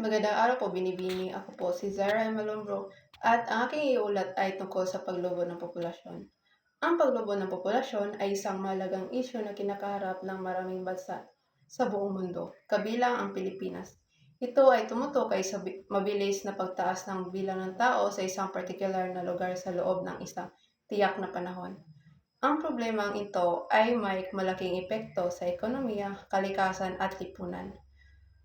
Magandang araw po, Binibini. Ako po si Zara Malombro at ang aking iulat ay tungkol sa paglobo ng populasyon. Ang paglobo ng populasyon ay isang malagang isyu na kinakaharap ng maraming bansa sa buong mundo, kabilang ang Pilipinas. Ito ay tumutukoy sa bi- mabilis na pagtaas ng bilang ng tao sa isang particular na lugar sa loob ng isang tiyak na panahon. Ang problemang ito ay may malaking epekto sa ekonomiya, kalikasan at lipunan.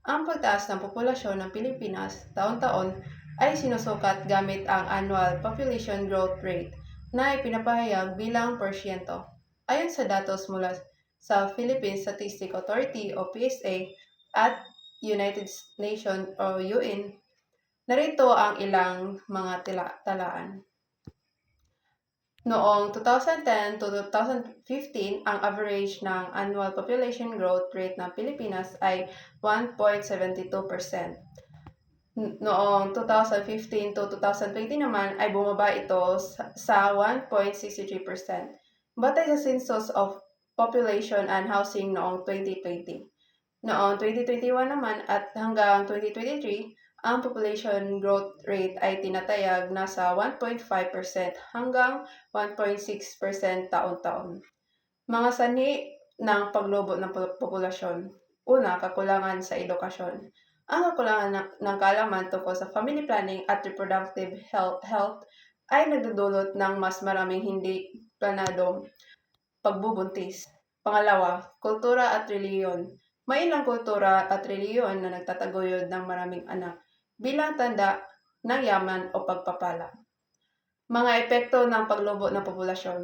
Ang pagtaas ng populasyon ng Pilipinas taon-taon ay sinusukat gamit ang Annual Population Growth Rate na ipinapahayag bilang porsyento. Ayon sa datos mula sa Philippine Statistic Authority o PSA at United Nations o UN, narito ang ilang mga tila- talaan. Noong 2010 to 2015, ang average ng annual population growth rate ng Pilipinas ay 1.72%. N- Noong 2015 to 2020 naman ay bumaba ito sa 1.63%. Batay sa Census of Population and Housing noong 2020. Noong 2021 naman at hanggang 2023, ang population growth rate ay tinatayag na sa 1.5% hanggang 1.6% taon-taon. Mga sanhi ng paglobo ng po- populasyon. Una, kakulangan sa edukasyon. Ang kakulangan ng, ng kaalaman tungkol sa family planning at reproductive health ay nagdudulot ng mas maraming hindi planadong pagbubuntis. Pangalawa, kultura at reliyon. May ilang kultura at reliyon na nagtataguyod ng maraming anak bilang tanda ng yaman o pagpapala. Mga epekto ng paglobo ng populasyon.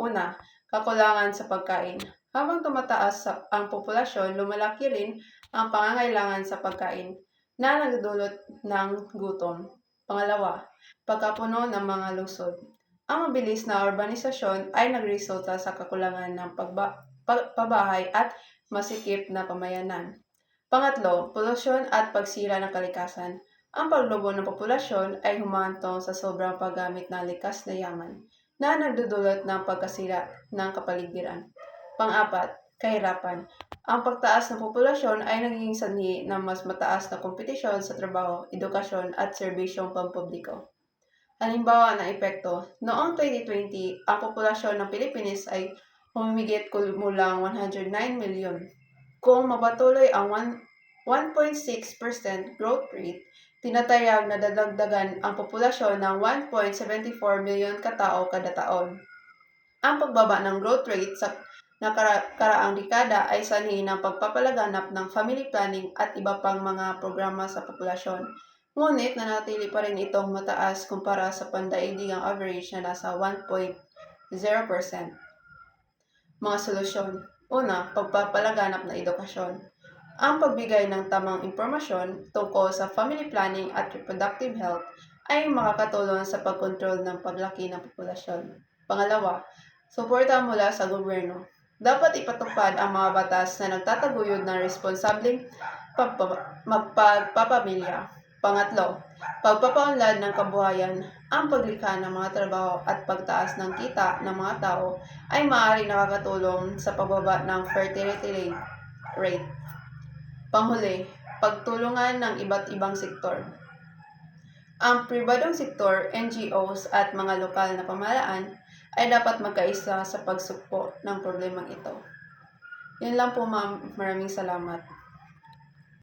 Una, kakulangan sa pagkain. Habang tumataas ang populasyon, lumalaki rin ang pangangailangan sa pagkain na nagdudulot ng gutom. Pangalawa, pagkapuno ng mga lungsod. Ang mabilis na urbanisasyon ay nagresulta sa kakulangan ng pagba- pa- pabahay at masikip na pamayanan. Pangatlo, polusyon at pagsira ng kalikasan. Ang paglobo ng populasyon ay humantong sa sobrang paggamit ng likas na yaman na nagdudulot ng pagkasira ng kapaligiran. Pang-apat, kahirapan. Ang pagtaas ng populasyon ay naging sanhi ng mas mataas na kompetisyon sa trabaho, edukasyon at serbisyong pampubliko. Halimbawa ng epekto, noong 2020, ang populasyon ng Pilipinas ay humigit kumulang 109 milyon. Kung mapatuloy ang 1 1.6% growth rate, tinatayag na dadagdagan ang populasyon ng 1.74 milyon katao kada taon. Ang pagbaba ng growth rate sa nakaraang dekada ay sanhi ng pagpapalaganap ng family planning at iba pang mga programa sa populasyon. Ngunit nanatili pa rin itong mataas kumpara sa pandaigdigang average na nasa 1.0%. Mga solusyon. Una, pagpapalaganap ng edukasyon. Ang pagbigay ng tamang impormasyon tungkol sa family planning at reproductive health ay makakatulong sa pagkontrol ng paglaki ng populasyon. Pangalawa, suporta mula sa gobyerno. Dapat ipatupad ang mga batas na nagtataguyod ng responsableng magpagpapamilya. Pangatlo, pagpapaunlad ng kabuhayan. Ang paglikha ng mga trabaho at pagtaas ng kita ng mga tao ay maaaring nakakatulong sa pagbaba ng fertility rate. Panghuli, pagtulungan ng iba't ibang sektor. Ang pribadong sektor, NGOs at mga lokal na pamahalaan ay dapat magkaisa sa pagsukpo ng problemang ito. Yan lang po ma'am, maraming salamat.